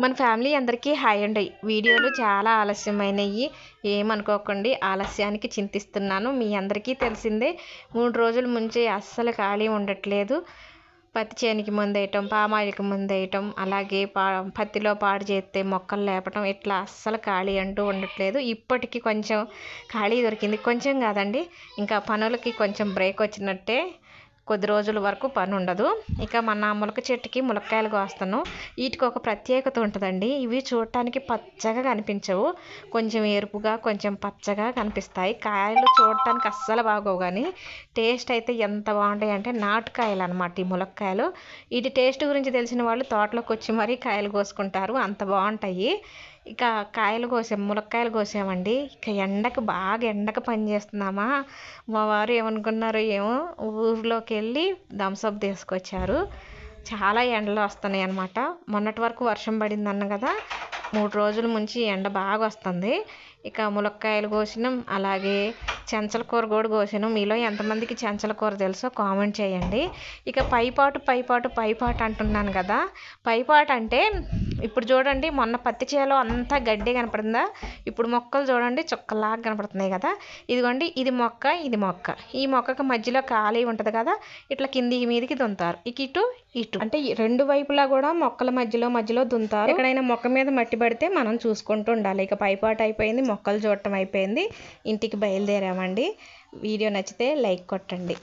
మన ఫ్యామిలీ అందరికీ హాయ్ అండి. వీడియోలు చాలా ఆలస్యమైనవి ఏమనుకోకండి. ఆలస్యానికి చింతిస్తున్నాను. మీ అందరికీ తెలిసిందే మూడు రోజుల ముంచి అస్సలు ఖాళీ ఉండట్లేదు. పత్తి చేనికి ముందేయటం పామాయిల్కి ముందు వేయటం అలాగే పా పత్తిలో పాడు చేస్తే మొక్కలు లేపటం ఇట్లా అస్సలు ఖాళీ అంటూ ఉండట్లేదు. ఇప్పటికీ కొంచెం ఖాళీ దొరికింది. కొంచెం కాదండి ఇంకా పనులకి కొంచెం బ్రేక్ వచ్చినట్టే కొద్ది రోజుల వరకు పని ఉండదు ఇక మన ములక చెట్టుకి ములక్కాయలు కోస్తాను. వీటికి ఒక ప్రత్యేకత ఉంటుందండి. ఇవి చూడటానికి పచ్చగా కనిపించవు. కొంచెం ఎరుపుగా కొంచెం పచ్చగా కనిపిస్తాయి. కాయలు చూడటానికి అస్సలు బాగోవు కానీ టేస్ట్ అయితే ఎంత బాగుంటాయి అంటే నాటుకాయలు అనమాట ఈ ములక్కాయలు. వీటి టేస్ట్ గురించి తెలిసిన వాళ్ళు తోటలోకి వచ్చి మరీ కాయలు కోసుకుంటారు. అంత బాగుంటాయి. ఇక కాయలు కోసాం ములక్కాయలు కోసామండి. ఇక ఎండకు బాగా ఎండకు పని చేస్తున్నామా? మా వారు ఏమనుకున్నారు ఏమో ఊర్లోకి వెళ్ళి థమ్సప్ తీసుకొచ్చారు. చాలా ఎండలు వస్తున్నాయి అనమాట మొన్నటి వరకు వర్షం పడింది అన్న కదా మూడు రోజుల నుంచి ఎండ బాగా వస్తుంది. ఇక ములక్కాయలు కోసినాం అలాగే చెంచల కూర కూడా కోసినాం. మీలో ఎంతమందికి చెంచల కూర తెలుసో కామెంట్ చేయండి. ఇక పైపాటు పైపాటు పైపాటు అంటున్నాను కదా పైపాటు అంటే ఇప్పుడు చూడండి మొన్న పత్తి చేలో అంతా గడ్డి కనపడిందా? ఇప్పుడు మొక్కలు చూడండి చుక్కలాగా కనపడుతున్నాయి కదా. ఇదిగోండి ఇది మొక్క ఇది మొక్క. ఈ మొక్కకి మధ్యలో ఖాళీ ఉంటుంది కదా ఇట్లా కిందికి మీదికి దుంతారు. ఇక ఇటు ఇటు. అంటే రెండు వైపులా కూడా మొక్కల మధ్యలో మధ్యలో దుంతారు. ఎక్కడైనా మొక్క మీద మట్టి పడితే మనం చూసుకుంటూ ఉండాలి. ఇక పైపాటు అయిపోయింది మొక్కలు చూడటం అయిపోయింది. ఇంటికి బయలుదేరామండి. వీడియో నచ్చితే లైక్ కొట్టండి.